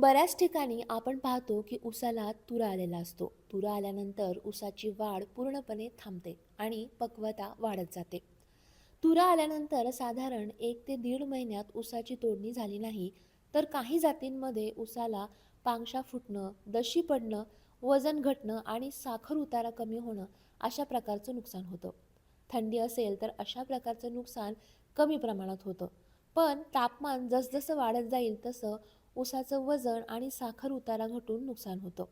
बऱ्याच ठिकाणी आपण पाहतो की उसाला तुरा आलेला असतो. तुरा आल्यानंतर उसाची वाढ पूर्णपणे थांबते आणि पक्वता वाढत जाते. तुरा आल्यानंतर साधारण एक ते दीड महिन्यात उसाची तोडणी झाली नाही तर काही जातींमध्ये उसाला पांगशा फुटणं दशी पडणं वजन घटणं आणि साखर उतारा कमी होणं अशा प्रकारचं नुकसान होतं. थंडी असेल तर अशा प्रकारचं नुकसान कमी प्रमाणात होतं. पण तापमान जसजसं वाढत जाईल तसं ऊसाचं वजन आणि साखर उतारा घटून नुकसान होतं.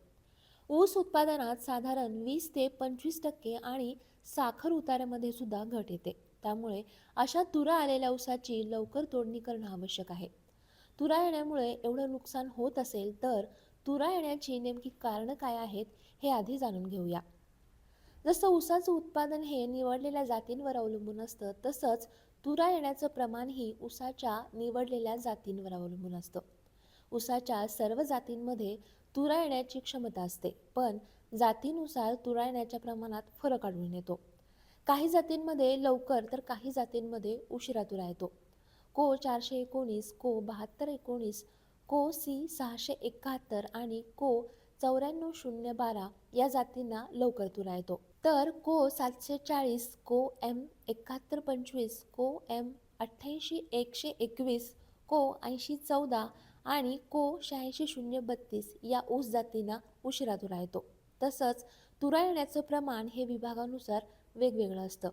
ऊस उत्पादनात साधारण वीस ते पंचवीस टक्के आणि साखर उताऱ्यामध्ये सुद्धा घट येते. त्यामुळे अशा तुरा आलेल्या ऊसाची लवकर तोडणी करणं आवश्यक आहे. तुरा येण्यामुळे एवढं नुकसान होत असेल तर तुरा येण्याची नेमकी कारणं काय आहेत हे आधी जाणून घेऊया. जसं ऊसाचं उत्पादन हे निवडलेल्या जातींवर अवलंबून असतं तसंच तुरा येण्याचं प्रमाणही ऊसाच्या निवडलेल्या जातींवर अवलंबून असतं. उसाच्या सर्व जातींमध्ये तुरा येण्याची क्षमता असते पण जातीनुसार तुरा येण्याच्या प्रमाणात फरक आढळून येतो. काही जातींमध्ये लवकर तर काही जातींमध्ये उशिरा तुरा येतो को चारशे एकोणीस को बहात्तर एकोणीस को सी सहाशे एकाहत्तर आणि को चौऱ्याण्णव शून्य बारा या जातींना लवकर तुरा येतो तर को सातशे चाळीस को एम एकाहत्तर पंचवीस को एम अठ्ठ्याऐंशी एकशे एकवीस को ऐंशी चौदा आणि को शहाऐंशी शून्य बत्तीस या ऊस जातींना उशिरा तुरा येतो. तसंच तुरा येण्याचं प्रमाण हे विभागानुसार वेगवेगळं असतं.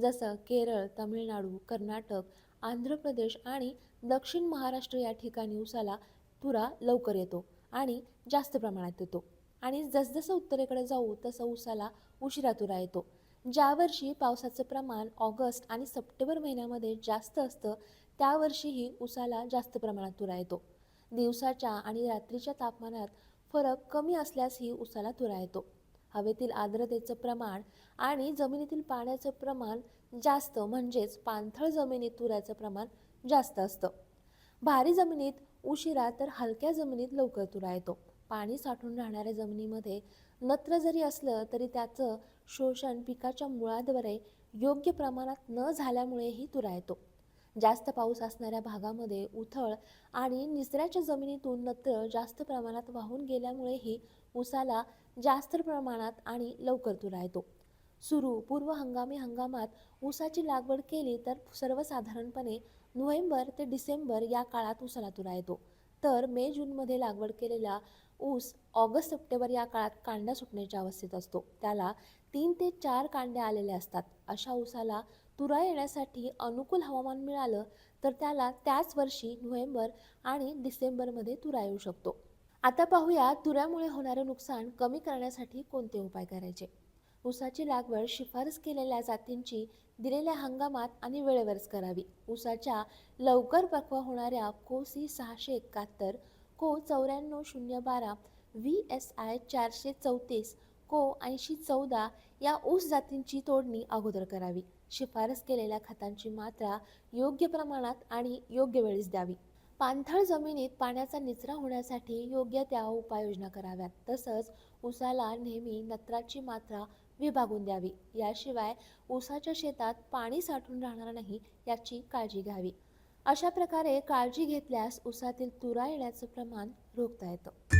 जसं केरळ तमिळनाडू कर्नाटक आंध्र प्रदेश आणि दक्षिण महाराष्ट्र या ठिकाणी उसाला तुरा लवकर येतो आणि जास्त प्रमाणात येतो. आणि जसजसं उत्तरेकडे जाऊ तसं उसाला उशिरा तुरा येतो. ज्या वर्षी पावसाचं प्रमाण ऑगस्ट आणि सप्टेंबर महिन्यामध्ये जास्त असतं त्या वर्षीही उसाला जास्त प्रमाणात तुरा येतो. दिवसाच्या आणि रात्रीच्या तापमानात फरक कमी असल्यासही उसाला तुरा येतो. हवेतील आर्द्रतेचं प्रमाण आणि जमिनीतील पाण्याचं प्रमाण जास्त म्हणजेच पाणथळ जमिनीत तुऱ्याचं प्रमाण जास्त असतं. भारी जमिनीत उशिरा तर हलक्या जमिनीत लवकर तुरा येतो. पाणी साठून राहणाऱ्या जमिनीमध्ये नत्र जरी असलं तरी त्याचं शोषण पिकाच्या मुळाद्वारे योग्य प्रमाणात न झाल्यामुळेही तुरा येतो. जास्त पाऊस असणाऱ्या भागामध्ये उथळ आणि निसऱ्याच्या जमिनीतून नत्र जास्त प्रमाणात वाहून गेल्यामुळेही ऊसाला जास्त प्रमाणात आणि लवकर तुरा येतो. सुरू पूर्व हंगामी हंगामात ऊसाची लागवड केली तर सर्वसाधारणपणे नोव्हेंबर ते डिसेंबर या काळात ऊसाला तुरा येतो. तर मे जूनमध्ये लागवड केलेला ऊस ऑगस्ट सप्टेंबर या काळात कांड्या सुटण्याच्या अवस्थेत असतो. त्याला तीन ते चार कांड्या आलेल्या असतात. अशा ऊसाला तुरा येण्यासाठी अनुकूल हवामान मिळालं तर त्याला त्याच वर्षी नोव्हेंबर आणि डिसेंबरमध्ये तुरा येऊ शकतो. आता पाहूया तुऱ्यामुळे होणारं नुकसान कमी करण्यासाठी कोणते उपाय करायचे? ऊसाची लागवड शिफारस केलेल्या जातींची दिलेल्या हंगामात आणि वेळेवरच करावी. ऊसाच्या लवकर पक्व होणाऱ्या को सी सहाशे एकाहत्तर को चौऱ्याण्णव शून्य बारा व्ही एस आय चारशे चौतीस को ऐंशी चौदा या ऊस जातींची तोडणी अगोदर करावी. शिफारस केलेल्या खतांची मात्रा योग्य प्रमाणात आणि योग्य वेळीच द्यावी. पाणथळ जमिनीत पाण्याचा निचरा होण्यासाठी योग्य त्या उपाययोजना कराव्यात. तसंच ऊसाला नेहमी नत्राची मात्रा विभागून द्यावी. याशिवाय ऊसाच्या शेतात पाणी साठून राहणार नाही याची काळजी घ्यावी. अशा प्रकारे काळजी घेतल्यास ऊसातील तुरा येण्याचं प्रमाण रोखता येतं.